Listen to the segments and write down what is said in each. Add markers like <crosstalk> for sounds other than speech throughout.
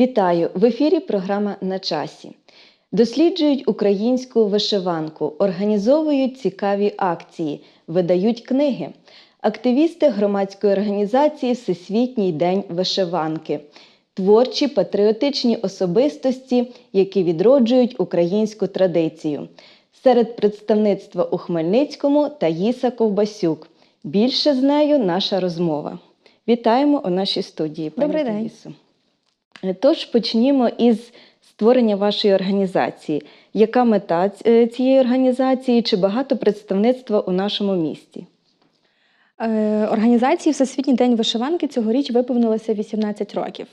Вітаю! В ефірі програма на часі. Досліджують українську вишиванку, організовують цікаві акції, видають книги. Активісти громадської організації Всесвітній день вишиванки, творчі патріотичні особистості, які відроджують українську традицію. Серед представництва у Хмельницькому Таїса Ковбасюк. Більше з нею наша розмова. Вітаємо у нашій студії. пані Добрий день. Таїсо. Тож почнімо із створення вашої організації. Яка мета е, цієї організації? Чи багато представництва у нашому місті? Е, Організації Всесвітній день вишиванки цьогоріч виповнилося 18 років.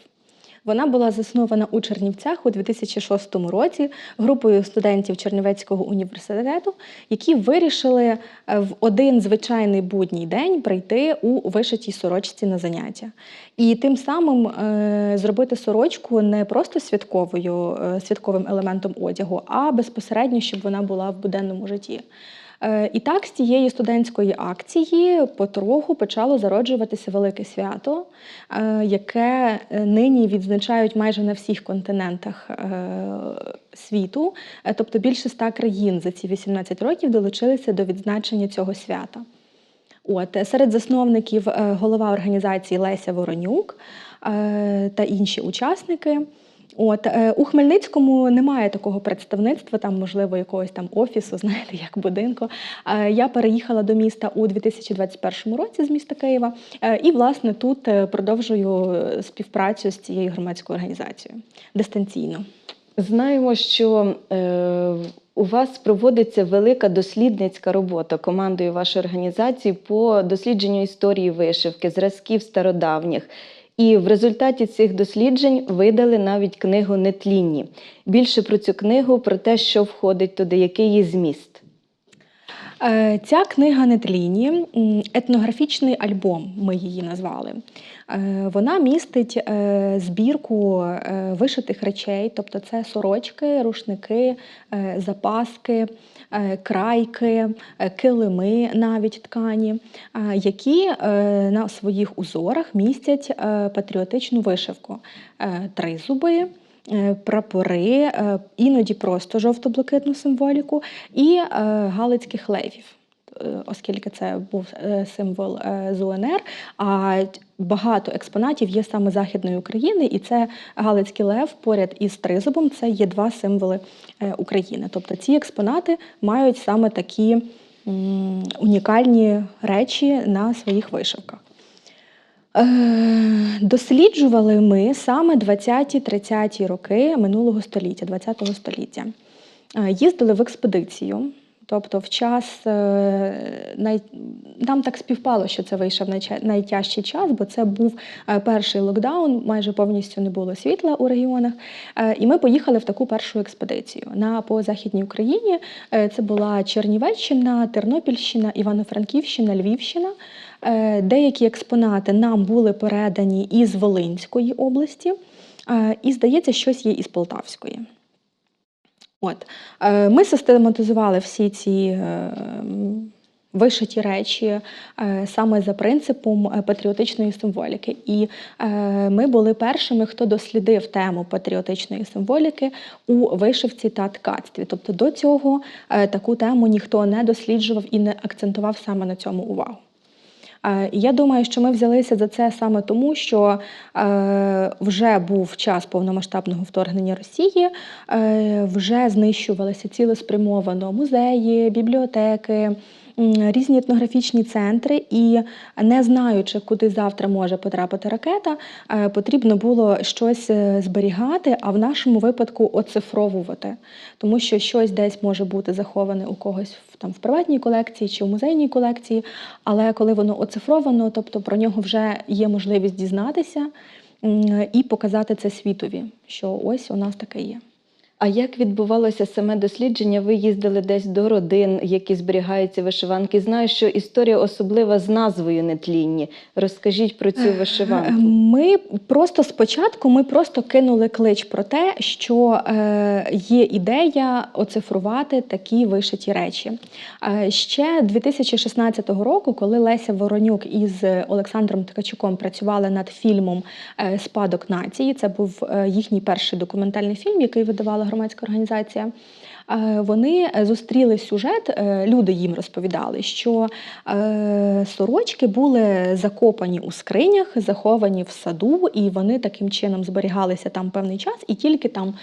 Вона була заснована у Чернівцях у 2006 році групою студентів Чернівецького університету, які вирішили е, в один звичайний будній день прийти у вишитій сорочці на заняття. І тим самим е, зробити сорочку не просто святковою, е, святковим елементом одягу, а безпосередньо, щоб вона була в буденному житті. Е, І так, з цієї студентської акції потроху почало зароджуватися велике свято, е, яке е, нині відзначають майже на всіх континентах світу. Тобто більше ста країн за ці 18 років долучилися до відзначення цього свята. От серед засновників голова організації Леся Воронюк та інші учасники. От е, у Хмельницькому немає такого представництва, там можливо якогось там офісу, <laughs> знаєте, як будинку. Е, Я переїхала до міста у 2021 році з міста Києва, е, і власне тут продовжую співпрацю з цією громадською організацією дистанційно. Знаємо, що е, у вас проводиться велика дослідницька робота командою вашої організації по дослідженню історії вишивки, зразків стародавніх. І в результаті цих досліджень видали навіть книгу Нетлінні. Більше про цю книгу, про те, що входить туди, який її зміст. Е, Ця книга Нетліні етнографічний альбом, ми її назвали. Е, Вона містить е, збірку вишитих речей, тобто це сорочки, рушники, запаски, крайки, килими, навіть ткані, які на своїх узорах містять патріотичну вишивку, тризуби. Е, Прапори, е, іноді просто жовто-блакитну символіку, і е, галицьких левів, оскільки це був символ з УНР. А багато експонатів є саме Західної України, і це Галицький лев поряд із тризубом. Це є два символи України. Тобто ці експонати мають саме такі унікальні речі на своїх вишивках. Е, Досліджували ми саме 20-30 роки минулого століття, 20-го століття. Е, Їздили в експедицію. Тобто, в час е, най... нам так співпало, що це вийшов найтяжчий час, бо це був перший локдаун, майже повністю не було світла у регіонах. І ми поїхали в таку першу експедицію на по Західній Україні. Це була Чернівеччина, Тернопільщина, Івано-Франківщина, Львівщина. Е, Деякі експонати нам були передані із Волинської області, е, і, здається, щось є із Полтавської. От. Е, Ми систематизували всі ці вишиті речі саме за принципом патріотичної символіки. І ми були першими, хто дослідив тему патріотичної символіки у вишивці та ткацтві. Тобто до цього таку тему ніхто не досліджував і не акцентував саме на цьому увагу. Е, Я думаю, що ми взялися за це саме тому, що е, вже був час повномасштабного вторгнення Росії, е, вже знищувалися цілеспрямовано музеї, бібліотеки. Різні етнографічні центри, і не знаючи, куди завтра може потрапити ракета, е, потрібно було щось е, зберігати, а в нашому випадку оцифровувати, тому що щось десь може бути заховане у когось в там в приватній колекції чи в музейній колекції, але коли воно оцифровано, тобто про нього вже є можливість дізнатися і показати це світові, що ось у нас таке є. А як відбувалося саме дослідження? Ви їздили десь до родин, які зберігаються вишиванки. Знаю, що історія особлива з назвою нетлінні. Розкажіть про цю вишиванку. Ми просто спочатку ми просто кинули клич про те, що е, є ідея оцифрувати такі вишиті речі. Е, ще 2016 року, коли Леся Воронюк із Олександром Ткачуком працювали над фільмом е, Спадок нації, це був е, їхній перший документальний фільм, який видавала громадська організація. Е, Вони е, зустріли сюжет, е, люди їм розповідали, що сорочки були закопані у скринях, заховані в саду, і вони таким чином зберігалися там певний час, і тільки там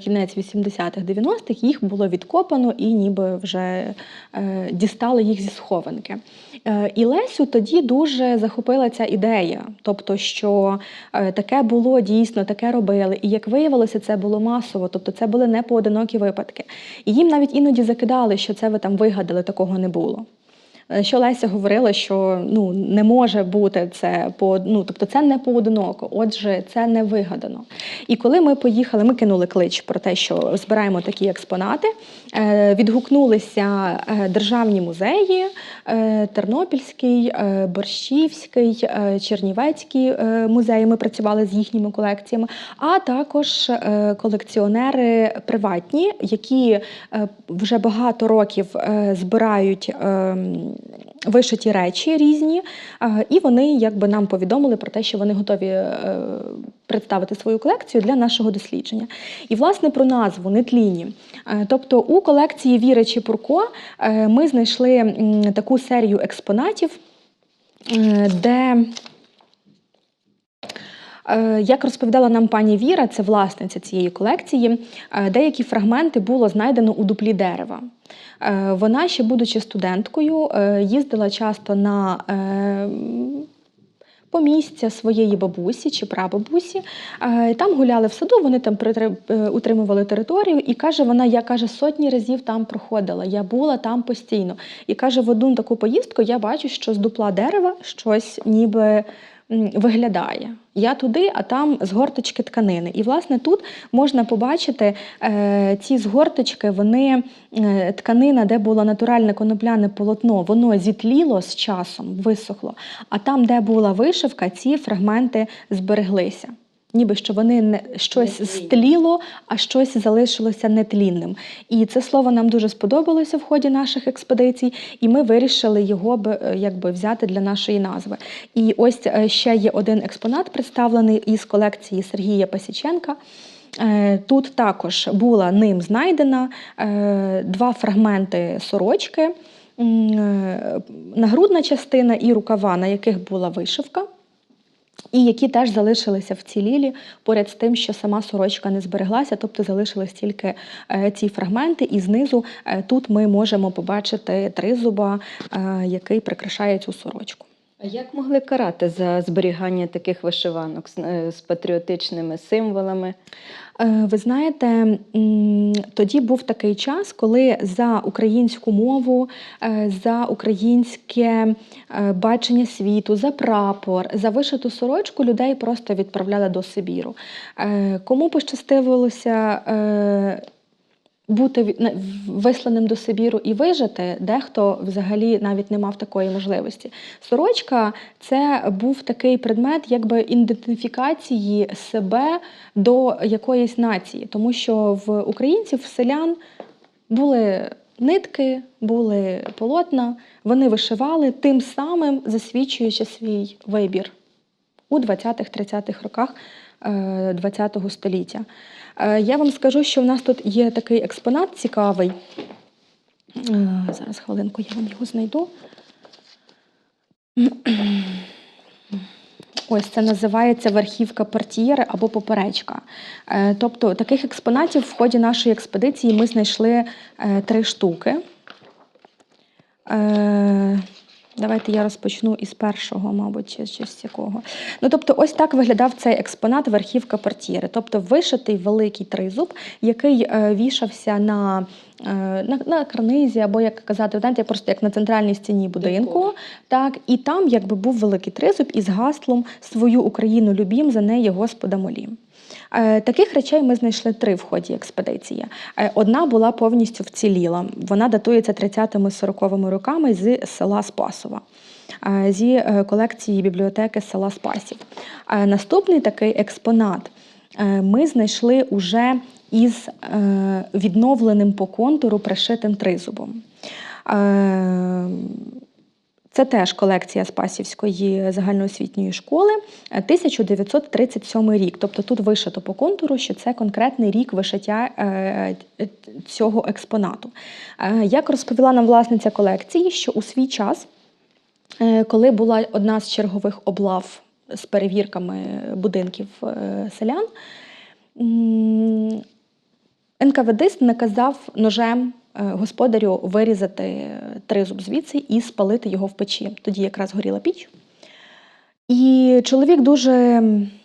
кінець 80-х, 90-х їх було відкопано і ніби вже дістали їх зі схованки. І Лесю тоді дуже захопила ця ідея, тобто, що таке було дійсно, таке робили. І як виявилося, це було масово, тобто це були не поодинокі випадки. І їм навіть іноді закидали, що це ви там вигадали, такого не було. Е, Що Леся говорила, що ну не може бути це по ну, тобто це не поодиноко, отже, це не вигадано. І коли ми поїхали, ми кинули клич про те, що збираємо такі експонати. е, Відгукнулися е, державні музеї, Тернопільський, Борщівський, Чернівецький музеї. Ми працювали з їхніми колекціями, а також колекціонери приватні, які вже багато років збирають ем, вишиті речі різні, е, і вони якби нам повідомили про те, що вони готові е, представити свою колекцію для нашого дослідження. І власне про назву нетлінні. Е, Тобто у колекції Віри Чепурко ми знайшли таку серію експонатів, де Як розповідала нам пані Віра, це власниця цієї колекції, е, деякі фрагменти було знайдено у дуплі дерева. Е, Вона, ще будучи студенткою, е, їздила часто на е, помістя своєї бабусі чи прабабусі. Е, Там гуляли в саду, вони там е, утримували територію, і каже, вона, я каже, сотні разів там проходила. Я була там постійно. І каже, в одну таку поїздку я бачу, що з дупла дерева щось ніби виглядає. Я туди, а там згорточки тканини. І власне тут можна побачити е, ці згорточки, вони е, тканина, де було натуральне конопляне полотно, воно зітліло з часом, висохло. А там, де була вишивка, ці фрагменти збереглися. Ніби що вони не щось стліло, а щось залишилося нетлінним. І це слово нам дуже сподобалося в ході наших експедицій, і ми вирішили його е, якби взяти для нашої назви. І ось е, ще є один експонат, представлений із колекції Сергія Пасіченка. Е, Тут також була ним знайдена два фрагменти сорочки, нагрудна частина і рукава, на яких була вишивка. І які теж залишилися вцілілі поряд з тим, що сама сорочка не збереглася, тобто залишились тільки е, ці фрагменти, і знизу е, тут ми можемо побачити тризуба, е, який прикрашає цю сорочку. А як могли карати за зберігання таких вишиванок з, е, патріотичними символами? Е, Ви знаєте, тоді був такий час, коли за українську мову, е, за українське бачення світу, за прапор, за вишиту сорочку людей просто відправляли до Сибіру. Кому пощастилося е, бути висланим до Сибіру і вижити, дехто взагалі навіть не мав такої можливості. Сорочка це був такий предмет якби ідентифікації себе до якоїсь нації, тому що в українців, в селян були нитки, були полотна, вони вишивали тим самим засвідчуючи свій вибір у 20-30-х роках ХХ століття. Е, Я вам скажу, що в нас тут є такий експонат цікавий. Е, Зараз хвилинку, я вам його знайду. Ось це називається верхівка портьєри або поперечка. Е, Тобто таких експонатів в ході нашої експедиції ми знайшли три штуки. Давайте я розпочну із першого, мабуть, чи, чи з якого. Ну, тобто, ось так виглядав цей експонат верхівка портьєри. Тобто вишитий великий тризуб, який е, вішався на е, на, на карнизі, або як казати, знаєте, просто як на центральній стіні будинку. Декор. Так, і там якби був великий тризуб із гаслом Свою Україну любім, за неї Господа молім. Е, Таких речей ми знайшли три в ході експедиції. Е, Одна була повністю вціліла. Вона датується 30-40 роками з села Спасова. е, Зі колекції бібліотеки села Спасів. Наступний такий експонат ми знайшли уже із відновленим по контуру пришитим тризубом. Е, Це теж колекція Спасівської загальноосвітньої школи, е, 1937 рік. Тобто тут вишито по контуру, що це конкретний рік вишиття е, цього експонату. Е, Як розповіла нам власниця колекції, що у свій час, е, коли була одна з чергових облав з перевірками будинків е, селян, м, НКВДист наказав ножем е, господарю вирізати е, тризуб звідси і спалити його в печі. Тоді якраз горіла піч. І чоловік дуже,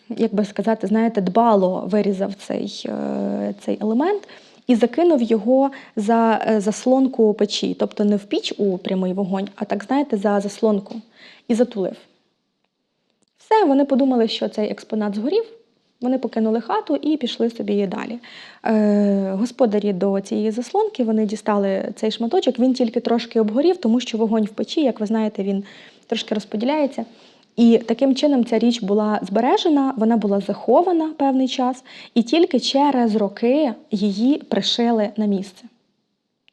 як би сказати, знаєте, дбало вирізав цей, е, цей елемент і закинув його за е, заслонку печі, тобто не в піч у прямий вогонь, а так, знаєте, за заслонку і затулив. Все, вони подумали, що цей експонат згорів. Вони покинули хату і пішли собі далі. Е, господарі до цієї заслонки вони дістали цей шматочок. Він тільки трошки обгорів, тому що вогонь в печі, як ви знаєте, він трошки розподіляється. І таким чином ця річ була збережена, вона була захована певний час, і тільки через роки її пришили на місце.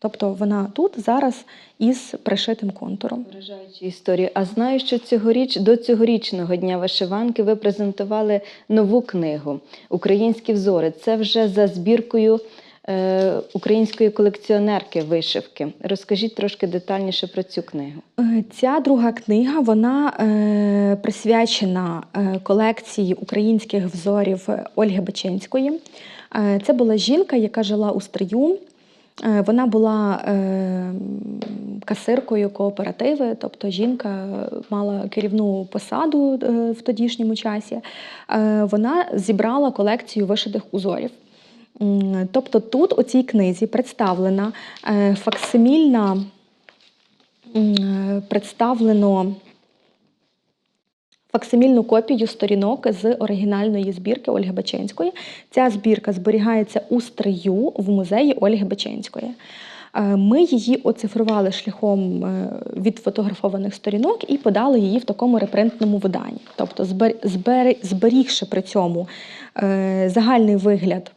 Тобто вона тут зараз із пришитим контуром. Вражаючі історії. А знаю, що цьогоріч до цьогорічного дня вишиванки ви презентували нову книгу Українські взори. Це вже за збіркою е, української колекціонерки вишивки. Розкажіть трошки детальніше про цю книгу. Е, Ця друга книга вона е, присвячена е, колекції українських взорів Ольги Бачинської. Е, це була жінка, яка жила у Стрию. Е, Вона була е, касиркою кооперативи, тобто жінка мала керівну посаду е, в тодішньому часі. Вона зібрала колекцію вишитих узорів. Тобто тут у цій книзі представлена факсимільна представлено факсимільну копію сторінок з оригінальної збірки Ольги Бачинської. Ця збірка зберігається у стрию в музеї Ольги Бачинської. Е, Ми її оцифрували шляхом е, відфотографованих сторінок і подали її в такому репринтному виданні. Тобто, зберігши при цьому е, загальний вигляд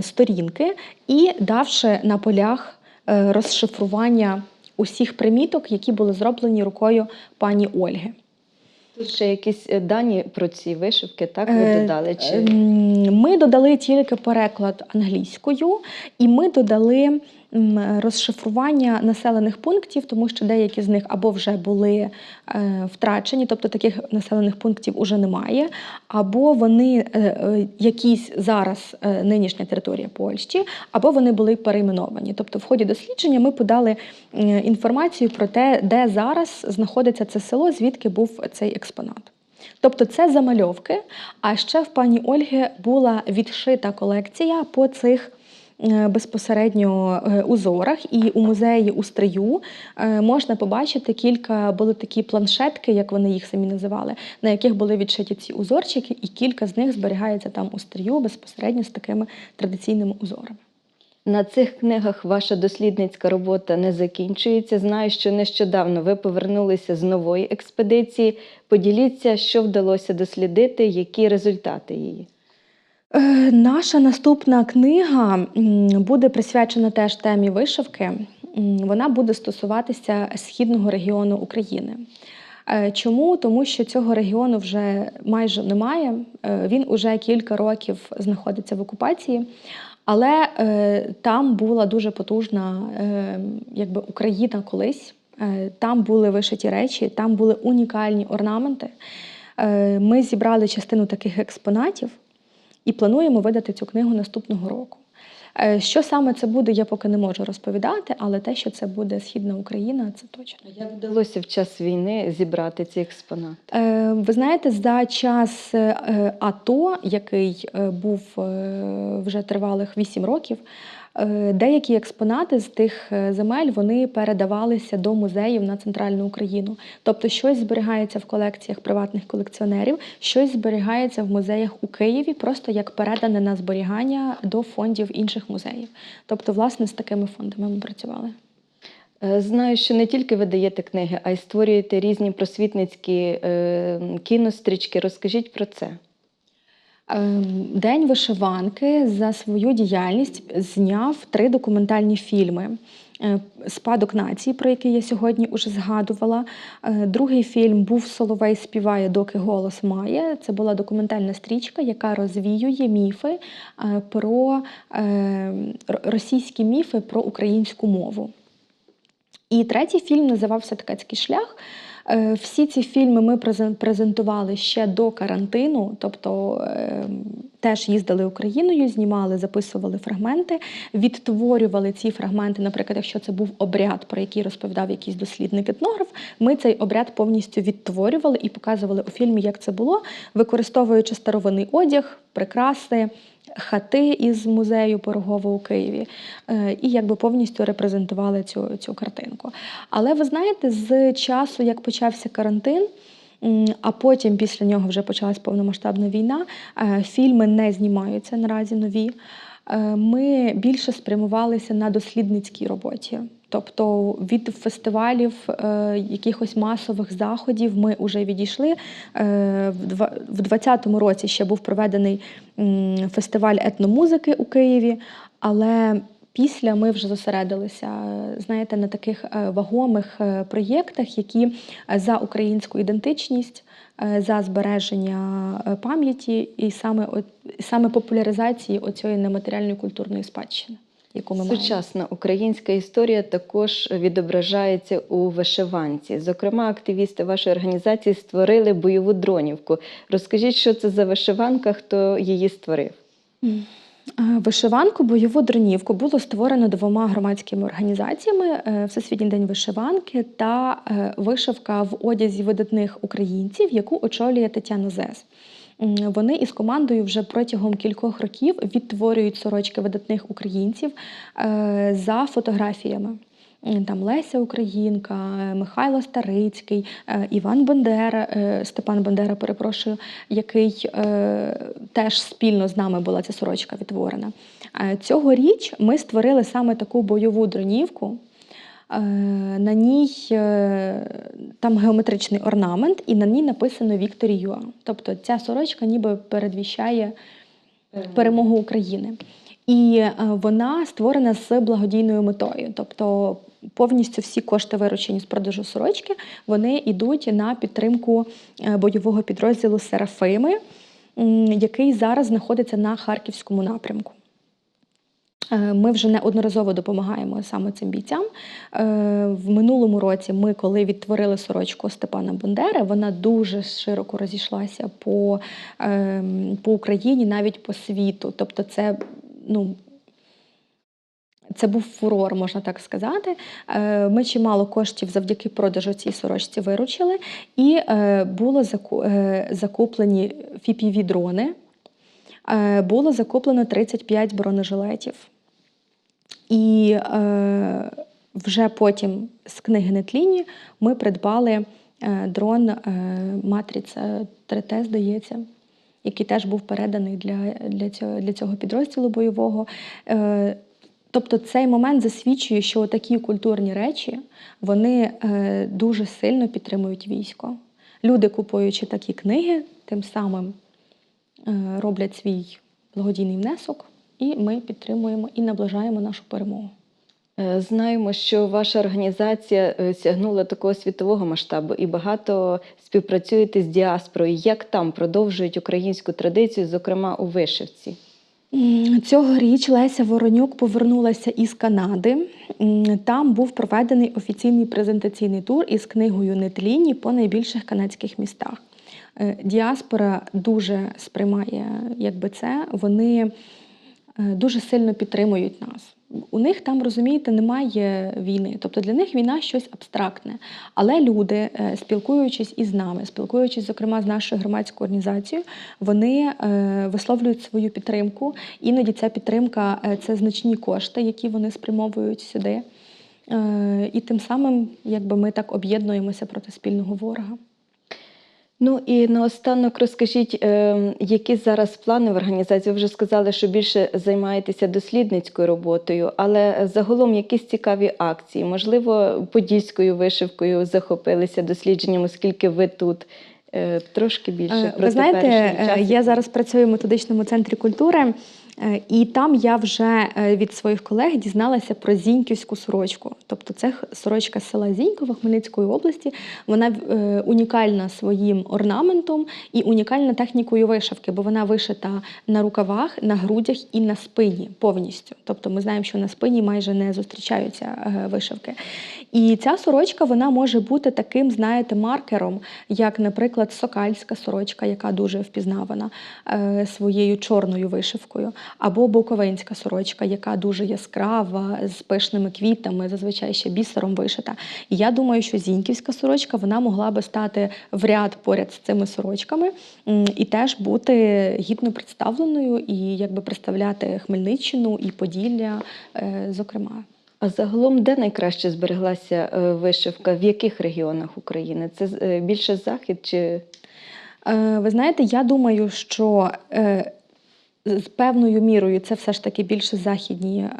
сторінки і давши на полях розшифрування усіх приміток, які були зроблені рукою пані Ольги. Тут ще якісь е, дані про ці вишивки, так ви Е, додали? Чи... ем, Ми додали тільки переклад англійською, і ми додали розшифрування населених пунктів, тому що деякі з них або вже були е, втрачені, тобто таких населених пунктів уже немає, або вони е, е, якісь зараз нинішня територія Польщі, або вони були перейменовані. Тобто, в ході дослідження ми подали інформацію про те, де зараз знаходиться це село, звідки був цей експонат. Тобто це замальовки. А ще в пані Ольги була відшита колекція по цих безпосередньо е, узорах. І у музеї у Стрию е, можна побачити кілька були такі планшетки, як вони їх самі називали, на яких були відшиті ці узорчики, і кілька з них зберігається там у Стрию безпосередньо з такими традиційними узорами. На цих книгах ваша дослідницька робота не закінчується. Знаю, що нещодавно ви повернулися з нової експедиції. Поділіться, що вдалося дослідити, які результати її. Е, Наша наступна книга буде присвячена теж темі вишивки. Вона буде стосуватися східного регіону України. Е, Чому? Тому що цього регіону вже майже немає. Е, Він уже кілька років знаходиться в окупації. Але там була дуже потужна якби Україна колись. Там були вишиті речі, там були унікальні орнаменти. Ми зібрали частину таких експонатів і плануємо видати цю книгу наступного року. Е, Що саме це буде, я поки не можу розповідати, але те, що це буде Східна Україна, це точно. Як вдалося в час війни зібрати ці експонати? Е, Ви знаєте, за час е, АТО, який був вже тривалих 8 років, Деякі експонати з тих е, земель вони передавалися до музеїв на центральну Україну. Тобто щось зберігається в колекціях приватних колекціонерів, щось зберігається в музеях у Києві, просто як передане на зберігання до фондів інших музеїв. Тобто, власне, з такими фондами ми працювали. Е, Знаю, що не тільки ви даєте книги, а й створюєте різні просвітницькі е, кінострічки. Розкажіть про це. Ем, День вишиванки за свою діяльність зняв три документальні фільми. Е, Спадок нації, про який я сьогодні уже згадувала. Е, Другий фільм був Соловей співає, доки голос має. Це була документальна стрічка, яка розвіює міфи е, про російські міфи про українську мову. І третій фільм називався Ткацький шлях. Е, Всі ці фільми ми презен- презентували ще до карантину, тобто е, теж їздили Україною, знімали, записували фрагменти, відтворювали ці фрагменти. Наприклад, якщо це був обряд, про який розповідав якийсь дослідник етнограф, ми цей обряд повністю відтворювали і показували у фільмі, як це було, використовуючи старовинний одяг, прикраси. Хати із музею Пирогова у Києві, е, і якби повністю репрезентували цю, цю картинку. Але ви знаєте, з часу, як почався карантин, а потім після нього вже почалась повномасштабна війна, е, фільми не знімаються наразі нові. Е, Ми більше спрямувалися на дослідницькій роботі. Тобто від фестивалів, е, якихось масових заходів ми вже відійшли. Е, в 2020 році ще був проведений фестиваль етномузики у Києві, але після ми вже зосередилися, е, знаєте, на таких е, вагомих е, проєктах, які за українську ідентичність, за збереження пам'яті і саме, саме популяризації оцієї нематеріальної культурної спадщини, яку ми маємо. Сучасна українська історія також відображається у вишиванці. Зокрема, активісти вашої організації створили бойову дронівку. Розкажіть, що це за вишиванка, хто її створив? Е, Вишиванку бойову дронівку було створено двома громадськими організаціями: е, Всесвітній день вишиванки та е, вишивка в одязі видатних українців, яку очолює Тетяна Зес. Вони із командою вже протягом кількох років відтворюють сорочки видатних українців е, за фотографіями. Там Леся Українка, Михайло Старицький, е, Іван Бандера, е, Степан Бандера, перепрошую, який теж спільно з нами була ця сорочка відтворена. Цьогоріч ми створили саме таку бойову дронівку. Е, На ній е, там геометричний орнамент, і на ній написано Вікторі Юа. Тобто ця сорочка ніби передвіщає перемогу України. І е, вона створена з благодійною метою. Тобто повністю всі кошти, виручені з продажу сорочки, вони йдуть на підтримку бойового підрозділу Серафими, який зараз знаходиться на харківському напрямку. Е, Ми вже неодноразово допомагаємо саме цим бійцям. Е, В минулому році ми, коли відтворили сорочку Степана Бандери, вона дуже широко розійшлася по, ем, по Україні, навіть по світу. Тобто, це ну. Це був фурор, можна так сказати. Е, Ми чимало коштів завдяки продажу цій сорочці виручили, і було е, закуплені FPV-дрони, е, було закуплено 35 бронежилетів. І е, вже потім з книги Нетліні ми придбали е, дрон е, Матриця 3Т, здається, який теж був переданий для, для, цього, для цього підрозділу бойового. Е, Тобто цей момент засвідчує, що такі культурні речі вони е, дуже сильно підтримують військо. Люди, купуючи такі книги, тим самим е, роблять свій благодійний внесок, і ми підтримуємо і наближаємо нашу перемогу. Е, Знаємо, що ваша організація е, сягнула такого світового масштабу і багато співпрацюєте з діаспорою. Як там продовжують українську традицію, зокрема у вишивці? Цьогоріч Леся Воронюк повернулася із Канади. Там був проведений офіційний презентаційний тур із книгою Нетліні по найбільших канадських містах. Е, Діаспора дуже сприймає якби це. Вони дуже сильно підтримують нас. у них там, розумієте, немає війни. Тобто для них війна щось абстрактне. Але люди, е, спілкуючись із нами, спілкуючись, зокрема, з нашою громадською організацією, вони е, висловлюють свою підтримку. Іноді ця підтримка е, це значні кошти, які вони спрямовують сюди. Е, І тим самим, якби ми так об'єднуємося проти спільного ворога. Ну і наостанок розкажіть, е, які зараз плани в організації? Ви вже сказали, що більше займаєтеся дослідницькою роботою, але загалом якісь цікаві акції, можливо, подільською вишивкою захопилися дослідженням, оскільки ви тут. Е, Трошки більше Е, про Ви знаєте, я зараз працюю в методичному центрі культури, і там я вже е, від своїх колег дізналася про зіньківську сорочку. Тобто це сорочка села Зінькова Хмельницької області. Вона е, унікальна своїм орнаментом і унікальна технікою вишивки, бо вона вишита на рукавах, на грудях і на спині повністю. Тобто ми знаємо, що на спині майже не зустрічаються е, вишивки. І ця сорочка вона може бути таким, знаєте, маркером, як, наприклад, сокальська сорочка, яка дуже впізнавана е, своєю чорною вишивкою, або буковинська сорочка, яка дуже яскрава, з пишними квітами, зазвичай ще бісером вишита. І я думаю, що зіньківська сорочка вона могла би стати в ряд поряд з цими сорочками і теж бути гідно представленою і якби представляти Хмельниччину і Поділля, е, зокрема. А загалом, де найкраще збереглася е, вишивка? В яких регіонах України? Це е, більше захід чи Ви знаєте, я думаю, що з певною мірою це все ж таки більше західні е,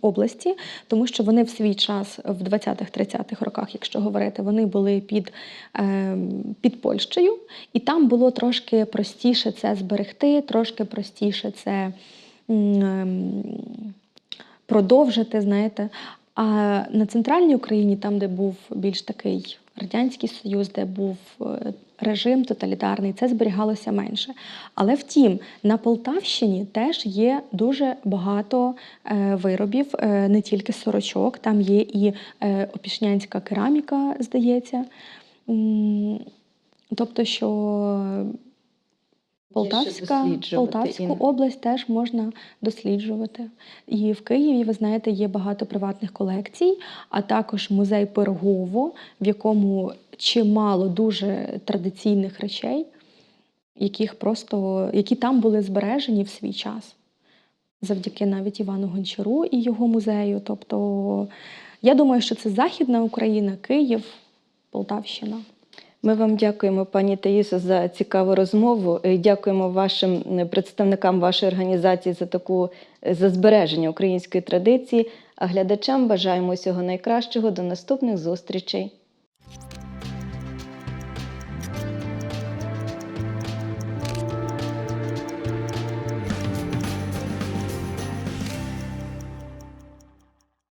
області, тому що вони в свій час, в 20-30-х роках, якщо говорити, вони були під, е, під Польщею, і там було трошки простіше це зберегти, трошки простіше це ем, продовжити, знаєте. А на центральній Україні, там, де був більш такий Радянський Союз, де був е, режим тоталітарний, це зберігалося менше. Але втім, на Полтавщині теж є дуже багато е, виробів, е, не тільки сорочок, там є і опішнянська кераміка, здається. Тобто, що Полтавська, Полтавську Інна. область теж можна досліджувати. І в Києві, ви знаєте, є багато приватних колекцій, а також музей Пирогово, в якому чимало дуже традиційних речей, яких просто, які там були збережені в свій час. Завдяки навіть Івану Гончару і його музею. Тобто, я думаю, що це Західна Україна, Київ, Полтавщина. Ми вам дякуємо, пані Таїсо, за цікаву розмову. Дякуємо вашим е, представникам вашої організації за таку е, за збереження української традиції. А глядачам бажаємо всього найкращого. До наступних зустрічей.